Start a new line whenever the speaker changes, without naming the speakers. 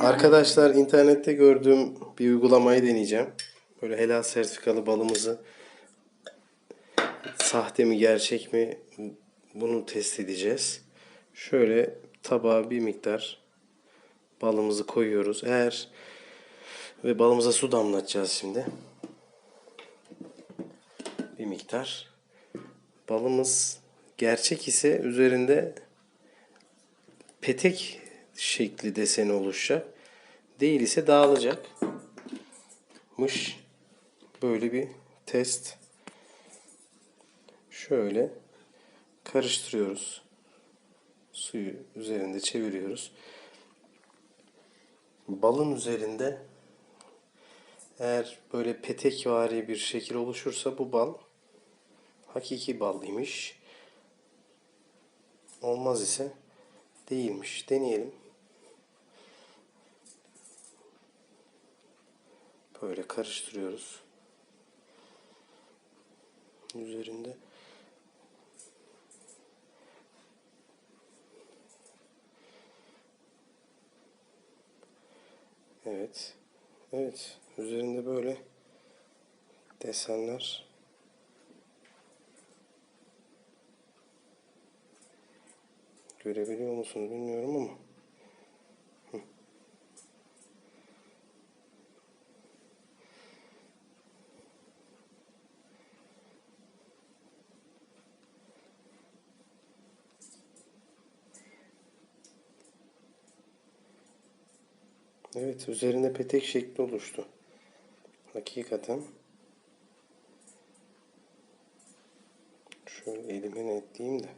Arkadaşlar internette gördüğüm bir uygulamayı deneyeceğim. Böyle helal sertifikalı balımızı sahte mi gerçek mi bunu test edeceğiz. Şöyle tabağa bir miktar balımızı koyuyoruz. Eğer ve balımıza su damlatacağız şimdi. Bir miktar. Balımız gerçek ise üzerinde petek şekli deseni oluşacak. Değil ise dağılacak. Mış. Böyle bir test. Şöyle karıştırıyoruz. Suyu üzerinde çeviriyoruz. Balın üzerinde eğer böyle petekvari bir şekil oluşursa bu bal hakiki bal. Olmaz ise değilmiş. Deneyelim. Böyle karıştırıyoruz. Üzerinde Evet. Evet. Üzerinde böyle desenler görebiliyor musunuz bilmiyorum ama Evet, üzerinde petek şekli oluştu. Hakikaten. Şöyle elime netleyeyim de.